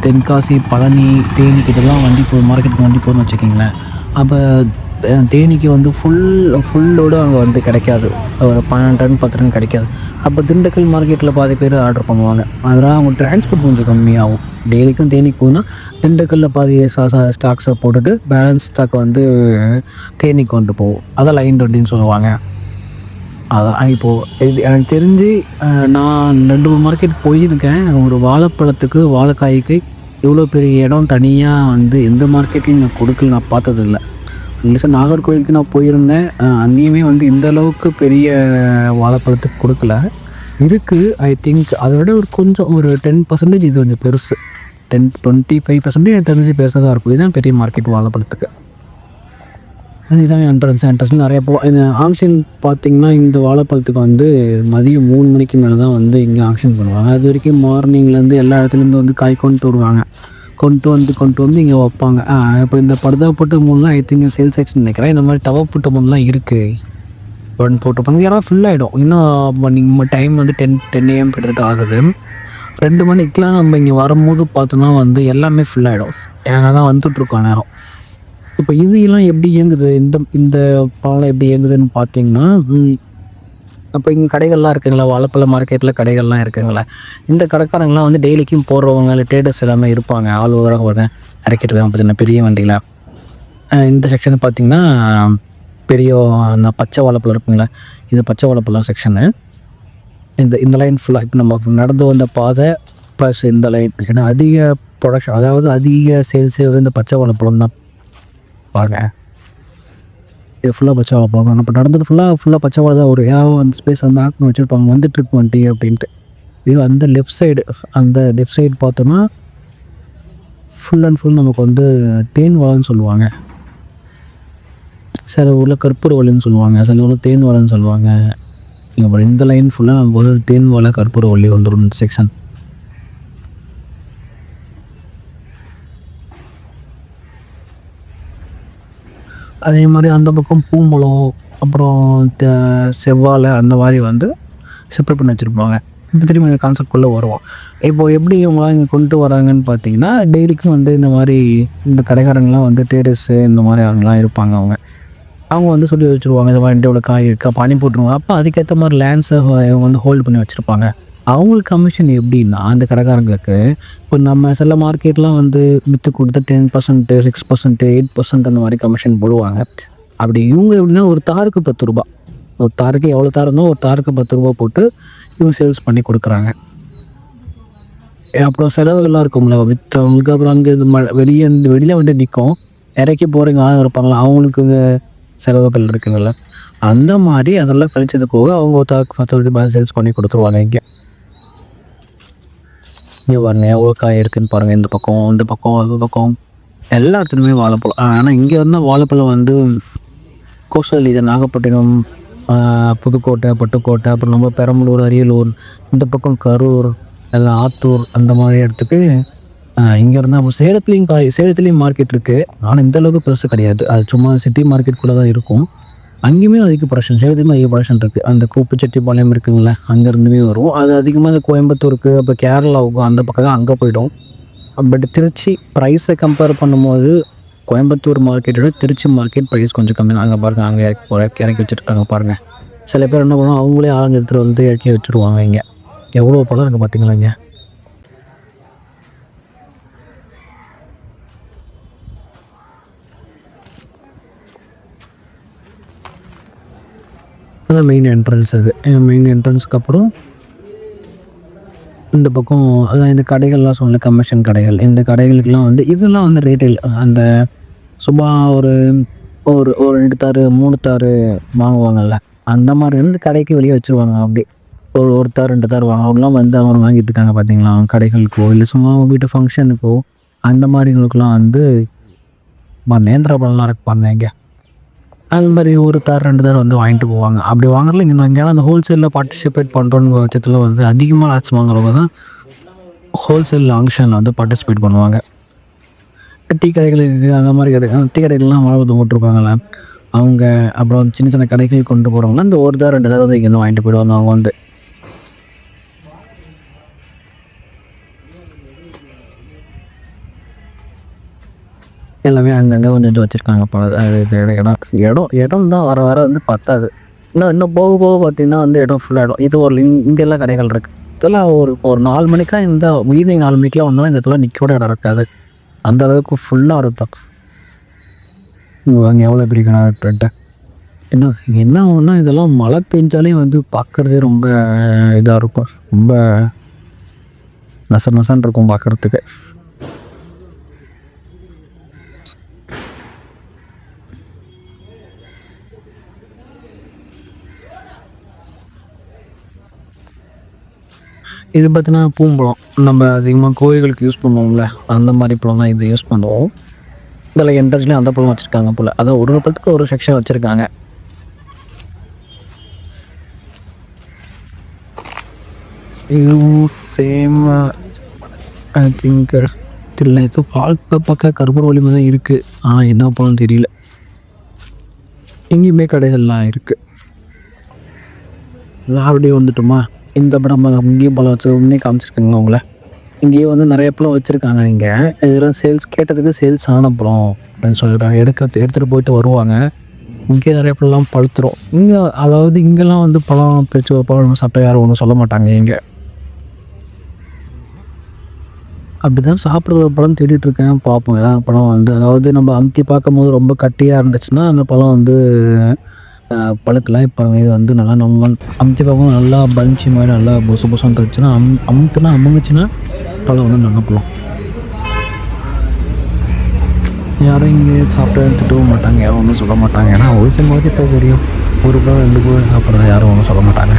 தென்காசி பழனி தேனி கிட்டலாம் வண்டி போ மார்க்கெட்டுக்கு வண்டி போகணும்னு வச்சுக்கிங்களேன். அப்போ தேனிக்கு வந்து ஃபுல் ஃபுல்லோடு அங்கே வந்து கிடைக்காது. ஒரு பன்னெண்டு டன் பத்து டன் கிடைக்காது. அப்போ திண்டுக்கல் மார்க்கெட்டில் பாதி பேர் ஆர்டர் பண்ணுவாங்க. அதனால் அவங்க டிரான்ஸ்போர்ட் கொஞ்சம் கம்மியாகும். டெய்லிக்கும் தேனிக்கு போகுதுன்னா திண்டுக்கல்லில் பாதி ஸ்டாக்ஸை போட்டுட்டு பேலன்ஸ் ஸ்டாக் வந்து தேனிக்கு கொண்டு போகும். அதான் லைன் வண்டின்னு சொல்லுவாங்க. அதான் இப்போது இது எனக்கு தெரிஞ்சு நான் ரெண்டு மூணு மார்க்கெட் போயிருக்கேன். ஒரு வாழைப்பழத்துக்கு வாழைக்காய்க்கு இவ்வளோ பெரிய இடம் தனியாக வந்து எந்த மார்க்கெட்லையும் நான் கொடுக்கல நான் பார்த்ததில்ல. அட்லீஸ்ட் நாகர்கோவிலுக்கு நான் போயிருந்தேன். அங்கேயுமே வந்து இந்த அளவுக்கு பெரிய வாழைப்பழத்துக்கு கொடுக்கல. இருக்குது ஐ திங்க் அதை விட ஒரு கொஞ்சம் ஒரு டென் பர்சன்டேஜ் இது கொஞ்சம் பெருசு. டென் டுவெண்ட்டி ஃபைவ் பர்சன்டேஜ் எனக்கு தெரிஞ்சு பெருசாக தான் இருக்கும். இதுதான் பெரிய மார்க்கெட் வாழைப்பழத்துக்கு. இதுதான் என்ட்ரன்ஸ் என்ட்ரன்ஸ் நிறைய போ இந்த பார்த்திங்கன்னா இந்த வாழைப்பழத்துக்கு வந்து மதியம் மூணு மணிக்கு மேலே தான் வந்து இங்கே ஆங்ஷன் பண்ணுவாங்க. அது வரைக்கும் மார்னிங்லேருந்து எல்லா இடத்துலேருந்து வந்து காய் கொண்டு வருவாங்க கொண்டு வந்து கொண்டு வந்து இங்கே வைப்பாங்க. இப்போ இந்த படுதாப்பட்டு மூணுலாம் ஐ திங்க் சேல்ஸ் ஆயிடுச்சுன்னு நினைக்கிறேன். இந்த மாதிரி தவப்பட்டு மூணுலாம் இருக்குது ஒன் போட்டு யாராவது ஃபுல் ஆகிடும் இன்னும் நீங்கள் டைம் வந்து டென் டென் ஏஎம் கிட்டத்தட்ட ஆகுது. ரெண்டு மணிக்கெலாம் நம்ம இங்கே வரும்போது பார்த்தோன்னா வந்து எல்லாமே ஃபுல் ஆகிடும் ஏன்னா தான் வந்துட்டுருக்கோம் நேரம். இப்போ இது எல்லாம் எப்படி இயங்குது? இந்த இந்த பாலம் எப்படி இயங்குதுன்னு பார்த்தீங்கன்னா அப்போ இங்கே கடைகள்லாம் இருக்குங்களா? வாழைப்பழ மார்க்கெட்டில் கடைகள்லாம் இருக்குங்களா? இந்த கடைக்காரங்களாம் வந்து டெய்லிக்கும் போடுறவங்க இல்லை ட்ரேடர்ஸ் எல்லாமே இருப்பாங்க. ஆள் ஓவராக ஒரு இறக்கிட்டு இருக்காங்க பார்த்தீங்கன்னா பெரிய வண்டியில். இந்த செக்ஷன் பார்த்தீங்கன்னா பெரிய அந்த பச்சை வாழைப்பழம் இருக்குங்களா? இது பச்சை வாழைப்பழம் செக்ஷனு இந்த இந்த லைன் ஃபுல்லாக இப்போ நம்ம நடந்து வந்த பாதை ப்ளஸ் இந்த லைன் ஏன்னா அதிக ப்ரொடக்ஷன் அதாவது அதிக சேல்ஸே வந்து இந்த பச்சை வாழைப்பழம் தான். பாருங்கள் இது ஃபுல்லாக பச்சை வாழைப்பழம் தான். இப்போ நடந்தது ஃபுல்லாக ஃபுல்லாக பச்சை வாழை தான். ஒரு ஏன் அந்த ஸ்பேஸ் வந்து ஆக்கணும் வச்சுருப்பாங்க. வந்து ட்ரிப் வண்டி அப்படின்ட்டு. இது அந்த லெஃப்ட் சைடு அந்த லெஃப்ட் சைடு பார்த்தோன்னா ஃபுல் அண்ட் ஃபுல் நமக்கு வந்து தேன் வாழைன்னு சொல்லுவாங்க. சில ஊரில் கற்பூர வலின்னு சொல்லுவாங்க. சில ஊரில் தேன் வாழைன்னு சொல்லுவாங்க. இங்கே இந்த லைன் ஃபுல்லாக நமக்கு வந்து தேன் வலை கற்பூர வலி வந்துடும் இந்த செக்ஷன் அதே மாதிரி அந்த பக்கம் பூம்பழம் அப்புறம் த- செவ்வாழை அந்த மாதிரி வந்து செப்பரேட் பண்ணி வச்சுருப்பாங்க. இப்போ திரும்பி இந்த கான்செப்ட்குள்ளே வருவோம். இப்போது எப்படி இவங்களாம் இங்கே கொண்டு வராங்கன்னு பார்த்தீங்கன்னா டெய்லிக்கும் வந்து இந்த மாதிரி இந்த கடைக்காரங்களாம் வந்து டேடர்ஸு இந்த மாதிரி ஆளுங்களாம் இருப்பாங்க அவங்க. அவங்க வந்து சொல்லி வச்சுருவாங்க இந்த மாதிரி இவ்வளோ காய் இருக்கா பண்ணி போட்டுருவாங்க. அப்போ அதுக்கேற்ற மாதிரி லேண்ட்ஸை இவங்க வந்து ஹோல்டு பண்ணி வச்சுருப்பாங்க. அவங்களுக்கு கமிஷன் எப்படின்னா அந்த கடைக்காரங்களுக்கு இப்போ நம்ம சில மார்க்கெட்லாம் வந்து விற்று கொடுத்து ten percent six percent eight percent அந்த மாதிரி கமிஷன் போடுவாங்க. அப்படி இவங்க எப்படின்னா ஒரு தாருக்கு பத்து ரூபா. ஒரு தாருக்கு எவ்வளோ தாருந்தோ ஒரு தாருக்கு பத்து ரூபா போட்டு இவங்க சேல்ஸ் பண்ணி கொடுக்குறாங்க. அப்புறம் செலவுகள்லாம் இருக்கும்ல விற்றவங்களுக்கு அப்புறம் அங்கே இது ம வெளியே வந்து வெளியில் வந்து நிற்கும் இறக்கி போகிறவங்க ஆள் இருப்பாங்களா அவங்களுக்கு செலவுகள் இருக்குங்கள்ல. அந்த மாதிரி அதெல்லாம் கழிச்சது போக அவங்க ஒரு தாக்கு பத்து ரூபாய் சேல்ஸ் பண்ணி கொடுத்துருவாங்க இங்கே. இங்கே பாருங்க எவ்வளோ இருக்குன்னு பாருங்கள் இந்த பக்கம் இந்த பக்கம் அந்த பக்கம். எல்லா இடத்துலையுமே வாழைப்பழம். ஆனால் இங்கே இருந்தால் வாழைப்பழம் வந்து கோஸ்டல் இது நாகப்பட்டினம் புதுக்கோட்டை பட்டுக்கோட்டை அப்புறம் நம்ம பெரம்பலூர் அரியலூர் இந்த பக்கம் கரூர் எல்லாம் ஆத்தூர் அந்த மாதிரி இடத்துக்கு இங்கே இருந்தால் அப்போ சேலத்துலேயும் காய் சேலத்துலேயும் மார்க்கெட் இருக்குது ஆனால் இந்த அளவுக்கு பெருசு கிடையாது. அது சும்மா சிட்டி மார்க்கெட் கூட தான் இருக்கும். அங்கேயுமே அதிக ப்ரொடக்ஷன் சேலத்துலையுமே அதிக ப்ரொடக்ஷன் இருக்குது அந்த கூப்புச்செட்டிப்பாளையம் இருக்குங்களே அங்கேருந்துமே வரும். அது அதிகமாக இந்த கோயம்புத்தூருக்கு அப்போ கேரளாவுக்கு அந்த பக்கம் தான் அங்கே போயிடும். பட் திருச்சி ப்ரைஸை கம்பேர் பண்ணும்போது கோயம்புத்தூர் மார்க்கெட்டோட திருச்சி மார்க்கெட் ப்ரைஸ் கொஞ்சம் கம்மி தான். அங்கே பாருங்கள் அங்கே இறக்கி இறக்கி வச்சுருக்காங்க பாருங்கள் சில பேர் என்ன பண்ணுவாங்க அவங்களே ஆளுங்க எடுத்துகிட்டு வந்து இறக்கி வச்சுருவாங்க இங்கே. எவ்வளோ பழம் இருக்குது பார்த்தீங்களா இங்கே? அதான் மெயின் என்ட்ரன்ஸ் அது. மெயின் என்ட்ரன்ஸ்க்கு அப்புறம் இந்த பக்கம் அதான் இந்த கடைகள்லாம் சொன்ன கமிஷன் கடைகள். இந்த கடைகளுக்கெல்லாம் வந்து இதெல்லாம் வந்து ரீட்டைல் அந்த சும்மா ஒரு ஒரு ஒரு ரெண்டு தாறு மூணு தாறு வாங்குவாங்கல்ல அந்த மாதிரி இருந்து கடைக்கு வெளியே வச்சுருவாங்க அப்படி. ஒரு ஒரு தார் ரெண்டு தார் வாங்க அவங்களாம் வந்து அவங்க வாங்கிட்டு இருக்காங்க பார்த்தீங்களா கடைகளுக்கோ இல்லை சும்மா அவங்க வீட்டு ஃபங்க்ஷனுக்கோ அந்த மாதிரிங்களுக்கெல்லாம் வந்து நேந்திர பழம்லாம் இருக்கு பாருங்க இங்கே. அது மாதிரி ஒரு தார் ரெண்டு தார் வந்து வாங்கிட்டு போவாங்க. அப்படி வாங்குறதுல இங்கே வாங்கினாலும் அந்த ஹோல்சேலில் பார்ட்டிசிபேட் பண்ணுறோன்னு பட்சத்தில் வந்து அதிகமாக லாட்ஸ் வாங்குறவங்க தான் ஹோல்சேல் ஆங்ஷனில் வந்து பார்ட்டிசிபேட் பண்ணுவாங்க. டீ கடைகள் இருக்குது அந்த மாதிரி கடை டீ கடைகள்லாம் வாழ்வது போட்டிருப்பாங்களே அவங்க அப்புறம் சின்ன சின்ன கடைகள் கொண்டு போகிறவங்களாம் இந்த ஒரு தார் ரெண்டு தார் வந்து இங்கேருந்து வாங்கிட்டு போயிடுவாங்க அவங்க வந்து. எல்லாமே அங்கங்கே கொஞ்சம் வச்சுருக்காங்க பல அது இடம் இடம். இடம் தான் வர வர வந்து பத்தாது. இன்னும் இன்னும் போக போக பார்த்தீங்கன்னா வந்து இடம் ஃபுல்லாகிடும் இது ஒரு இங்கெல்லாம் கடைகள் இருக்குது இதெல்லாம் ஒரு ஒரு நாலு மணிக்கெலாம் இந்த ஈவினிங் நாலு மணிக்கெலாம் வந்தாலும் இந்த இடத்துல நிற்க கூட இடம் இருக்காது. அந்த அளவுக்கு ஃபுல்லாக இருக்கும். அங்கே எவ்வளோ பெரிய கடை இருக்குன்ட்டு இன்னும் என்ன ஒன்றா இதெல்லாம் மழை பெஞ்சாலே வந்து பார்க்குறதே ரொம்ப இதாக இருக்கும். ரொம்ப நச நசன் இருக்கும் பார்க்குறதுக்கு இது பார்த்தீங்கன்னா பூம்பழம். நம்ம அதிகமாக கோயில்களுக்கு யூஸ் பண்ணுவோம்ல அந்த மாதிரி பழம் தான் இது யூஸ் பண்ணுவோம். இதில் என்ட்ரன்ஸ்லேயும் அந்த பழம் வச்சுருக்காங்க போல். அதான் ஒரு ஒரு பழத்துக்கு ஒரு செக்ஷன் வச்சுருக்காங்க. இதுவும் சேம் ஐ திங்க் தெரியல இது ஃபால் பக்கம் கருப்பூர் வலிமை தான் இருக்குது ஆனால் என்ன பழம் தெரியல. எங்கேயுமே கடைகள்லாம் இருக்குது அப்படியே வந்துட்டோமா? இந்த படம் இங்கேயும் பழம் வச்சு காமிச்சிருக்காங்க அவங்கள. இங்கேயே வந்து நிறைய பழம் வச்சுருக்காங்க இங்கே. இதெல்லாம் சேல்ஸ் கேட்டதுக்கு சேல்ஸ் ஆன பழம் அப்படின்னு சொல்லிடுறாங்க எடுக்கிறது எடுத்துகிட்டு போயிட்டு வருவாங்க. இங்கே நிறைய பழம்லாம் பழுத்துரும் இங்கே அதாவது இங்கெல்லாம் வந்து பழம் பேச்சு பழம் சாப்பிட்டா யாரும் ஒன்றும் சொல்ல மாட்டாங்க இங்கே. அப்படி தான் சாப்பிட்ற பழம் தேடிட்டு இருக்கேன். பார்ப்போம். ஏதாவது பழம் வந்து அதாவது நம்ம அமுத்தி பார்க்கும்போது ரொம்ப கட்டியாக இருந்துச்சுன்னா அந்த பழம் வந்து பழுக்கலாம் இப்போ இது வந்து நல்லா நம்ம அமுத்தி பார்க்கும் நல்லா பஞ்சு மாதிரி நல்லா புசு புசுன்னு இருந்துச்சுன்னா அம் அமுத்துனா அமுங்குச்சுன்னா பழம் வந்து நல்லா பழம். யாரும் இங்கே சாப்பிட்டு திட்டவும் மாட்டாங்க யாரும் ஒன்றும் சொல்ல மாட்டாங்க. ஏன்னா ஹோல்சேல் மார்க்கெட் தெரியும். ஒரு பழம் ரெண்டு பழம் சாப்பிட்றது யாரும் ஒன்றும் சொல்ல மாட்டாங்க.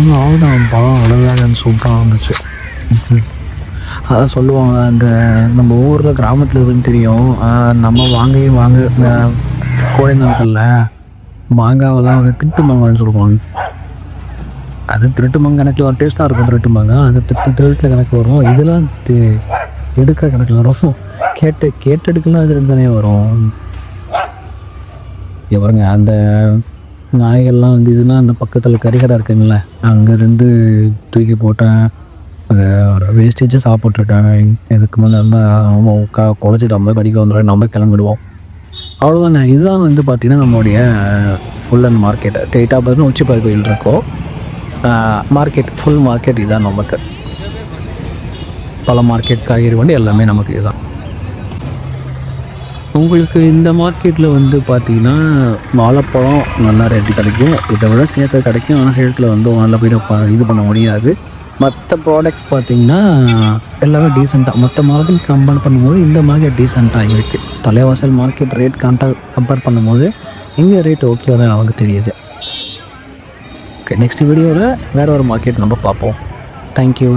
அவ்வளோதான் பழம் அழகாக சூப்பராக வந்துச்சு அதான் சொல்லுவாங்க அந்த நம்ம ஊரில் கிராமத்தில் இருக்குன்னு தெரியும். நம்ம வாங்கி வாங்க இந்த கோடை நாட்களில் மாங்காவெல்லாம் வந்து திட்டு மாங்கான்னு சொல்லுவாங்க. அது திருட்டு மாங்காய் கணக்கில் ஒரு டேஸ்ட்டாக இருக்கும் திருட்டு மாங்காய் அது திட்டு திருட்டில் கணக்கு வரும். இதெல்லாம் தி- எடுக்கிற கணக்கில் வரும். கேட்டு கேட்டெடுக்கலாம் அது அது தானே வரும். இங்க பாருங்க அந்த நாய்கள்லாம் வந்து இதுனா அந்த பக்கத்தில் கறிக்கடை இருக்குங்கள அங்கேருந்து தூக்கி போட்டேன் அந்த வேஸ்டேஜை சாப்பிட்ருக்காங்க இதுக்கு மேலே இருந்தால் க குழச்சிட்டு நம்ம கடிக்க வந்துடும் நம்ம கிளம்பிடுவோம். அவ்வளோதாங்க இதுதான் வந்து பார்த்திங்கன்னா நம்மளுடைய ஃபுல் அண்ட் மார்க்கெட் டேட்டா பார்த்து உச்சிப்பாறை கோயில் இருக்கோம். மார்க்கெட் ஃபுல் மார்க்கெட் இதுதான் நமக்கு. பல மார்க்கெட் காய்கறி வண்டி எல்லாமே நமக்கு இதுதான். உங்களுக்கு இந்த மார்க்கெட்டில் வந்து பார்த்தீங்கன்னா வாழைப்பழம் நல்லா ரேட்டு கிடைக்கும். இதை விட சேர்த்து கிடைக்கும். ஆனால் சேலத்தில் வந்து நல்ல போய் ப- இது பண்ண முடியாது. மற்ற ப்ராடக்ட் பார்த்திங்கன்னா எல்லாமே டீசெண்டாக மற்ற மார்க்கெட் கம்பேர் பண்ணும்போது இந்த மார்க்கெட் டீசெண்டாக இருக்குது Thalaivasal market rate contact compare பண்ணும்போது இங்கே ரேட் ஓகே தான் நமக்கு தெரியுது. ஓகே நெக்ஸ்ட் வீடியோவில் வேறு ஒரு மார்க்கெட் நம்ம பார்ப்போம். தேங்க்யூ